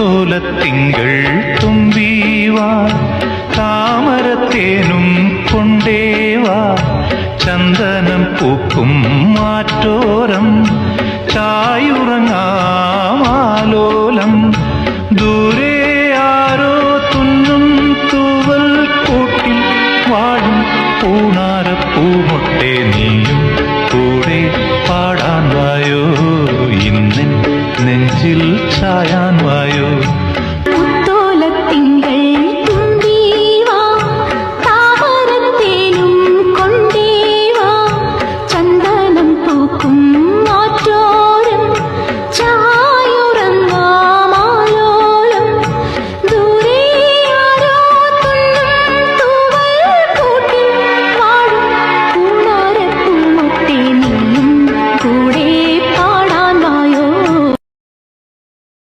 തോലത്തിങ്കൾ തുമ്പീവാ താമരത്തേനും കൊണ്ടേവാ ചന്ദനം പൂക്കും മാറ്റോരം ചായുറങ്ങാമാലോലം ദൂരെ ആരോ തുന്നും തൂവൽ കൂട്ടിൽ വാഴും പൂണാരപ്പൂമൊട്ടെ നീയും കൂടെ പാടാൻ വായോ. ഇന്നൻ നെഞ്ചിൽ ചായാൻ വായോ